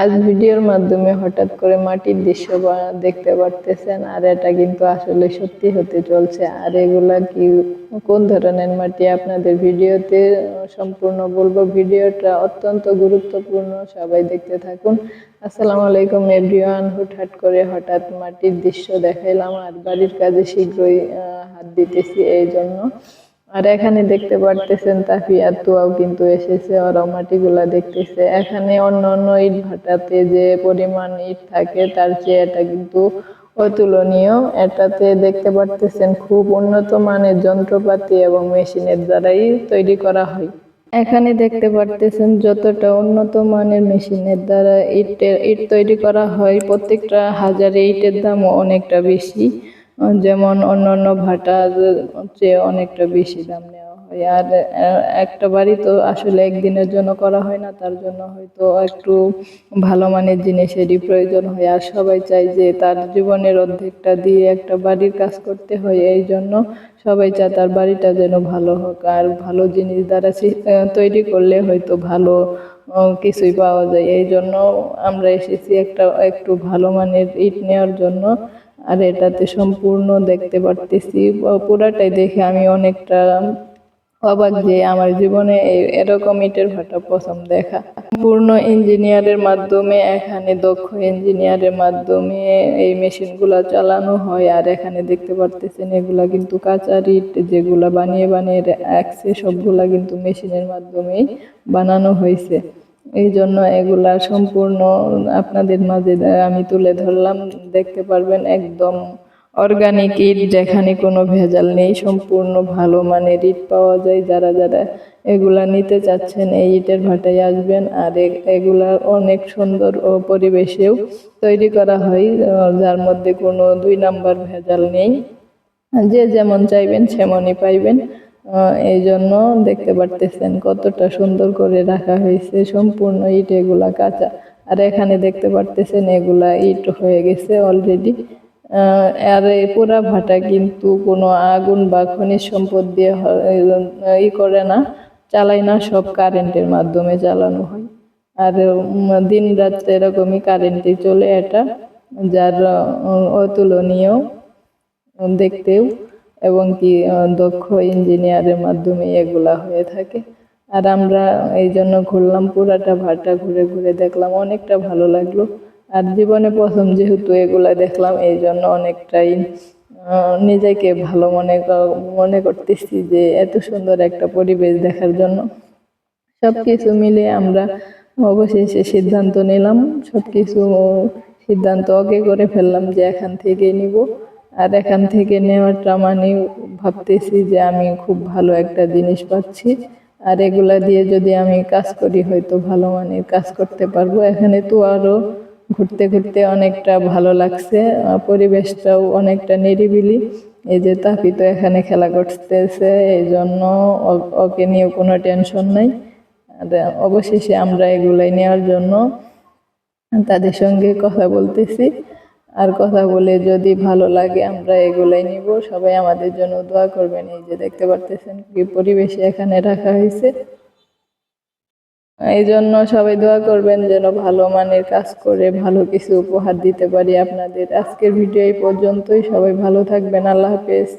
আজ ভিডিওর মাধ্যমে হঠাৎ করে মাটির দৃশ্য দেখতে পারতেছেন, আর এটা কিন্তু আসলে সত্যি হতে চলছে। আর এগুলা কি, কোন ধরনের মাটি আপনাদের ভিডিওতে সম্পূর্ণ বলব? ভিডিওটা অত্যন্ত গুরুত্বপূর্ণ, সবাই দেখতে থাকুন। আসসালামু আলাইকুম এভরিওয়ান, হুটহাট করে হঠাৎ মাটির দৃশ্য দেখাইলাম, আর বাড়ির কাজে শীঘ্রই হাত দিতেছি এই জন্য। আর এখানে দেখতে পারতেছেন তাফিয়া তুয়াও কিন্তু এসেছে ওরাও মাটিগুলা দেখতেছে। এখানে অন্য অন্য ইট ভাটাতে যে পরিমাণ ইট থাকে, তার চেয়ে এটা কিন্তু অতুলনীয়। এটাতে দেখতে পারতেছেন খুব উন্নত মানের যন্ত্রপাতি এবং মেশিনের দ্বারাই তৈরি করা হয়। এখানে দেখতে পারতেছেন যতটা উন্নত মানের মেশিনের দ্বারা ইটের, ইট তৈরি করা হয়, প্রত্যেকটা হাজারে ইটের দামও অনেকটা বেশি। যেমন অন্যান্য ভাটার চেয়ে অনেকটা বেশি দাম নেওয়া হয়। আর একটা বাড়ি তো আসলে একদিনের জন্য করা হয় না, তার জন্য হয়তো একটু ভালো মানের জিনিসেরই প্রয়োজন হয়। আর সবাই চায় যে তার জীবনের অর্ধেকটা দিয়ে একটা বাড়ির কাজ করতে হয়, এই জন্য সবাই চায় তার বাড়িটা যেন ভালো হোক। আর ভালো জিনিস দ্বারা তৈরি করলে হয়তো ভালো কিছুই পাওয়া যায়। এই জন্য আমরা এসেছি একটা, একটু ভালো মানের ইট নেওয়ার জন্য। আর এটাতে সম্পূর্ণ দেখতে পারতেছি। পুরাটাই দেখে আমি অনেকটা অবাক যে আমার জীবনে এরকম ইটের ভাটা প্রথম দেখা। পূর্ণ ইঞ্জিনিয়ারের মাধ্যমে, এখানে দক্ষ ইঞ্জিনিয়ারের মাধ্যমে এই মেশিনগুলা চালানো হয়। আর এখানে দেখতে পারতেছেন, এগুলা কিন্তু কাঁচার ইট যেগুলা বানিয়ে বানিয়ে রাখছে সবগুলা কিন্তু মেশিনের মাধ্যমেই বানানো হয়েছে। এই জন্য এগুলা সম্পূর্ণ আপনাদের মাঝে আমি তুলে ধরলাম। দেখতে পারবেন একদম অর্গানিক ইট, যেখানে কোনো ভেজাল নেই, সম্পূর্ণ ভালো মানের ইট পাওয়া যায়। যারা যারা এগুলা নিতে চাচ্ছেন, এই ইটের ভাটায় আসবেন। আর এগুলা অনেক সুন্দর ও পরিবেশেও তৈরি করা হয়, যার মধ্যে কোনো দুই নাম্বার ভেজাল নেই। যে যেমন চাইবেন, সেমনই পাইবেন। এই জন্য দেখতে পারতেছেন কতটা সুন্দর করে রাখা হয়েছে, সম্পূর্ণ ইট এগুলা কাঁচা। আর এখানে দেখতে পারতেছেন এগুলা ইট হয়ে গেছে অলরেডি আর এই পুরা ভাটা কিন্তু কোনো আগুন বা খনিজ সম্পদ দিয়ে ই করে না, চালায় না, সব কারেন্টের মাধ্যমে চালানো হয়। আর দিন রাত এরকমই কারেন্টে চলে এটা, যার অতুলনীয় দেখতেও। এবং কি দক্ষ ইঞ্জিনিয়ারের মাধ্যমে এগুলা হয়ে থাকে। আর আমরা এই জন্য ঘুরলাম পুরাটা ভাটা ঘুরে ঘুরে দেখলাম অনেকটা ভালো লাগল। আর জীবনে প্রথম যেহেতু এগুলা দেখলাম, এই জন্য অনেকটাই নিজেকে ভালো মনে মনে করতেছি যে এত সুন্দর একটা পরিবেশ দেখার জন্য। সব কিছু মিলে আমরা অবশেষে সিদ্ধান্ত নিলাম। সব কিছু সিদ্ধান্ত ওকে করে ফেললাম যে এখান থেকে নিব। আর এখান থেকে নেওয়াটা মানে ভাবতেছি যে আমি খুব ভালো একটা জিনিস পাচ্ছি। আর এগুলা দিয়ে যদি আমি কাজ করি, হয়তো ভালো মানের কাজ করতে পারব। এখানে তো আরও ঘুরতে ঘুরতে অনেকটা ভালো লাগছে। পরিবেশটাও অনেকটা নিরিবিলি। এই যে তাপি তো এখানে খেলা করতেছে এই জন্য ওকে নিয়েও কোনো টেনশন নাই। অবশেষে আমরা এগুলাই নেওয়ার জন্য তাদের সঙ্গে কথা বলতেছি। আর কথা বলে যদি ভালো লাগে, আমরা এগুলাই নিব। সবাই আমাদের জন্য দোয়া করবেন। এই যে দেখতে পারতেছেন কি পরিবেশে এখানে রাখা হয়েছে। এই জন্য সবাই দোয়া করবেন যেন ভালো মানের কাজ করে ভালো কিছু উপহার দিতে পারি আপনাদের। আজকের ভিডিও এই পর্যন্তই। সবাই ভালো থাকবেন। আল্লাহ হাফেজ।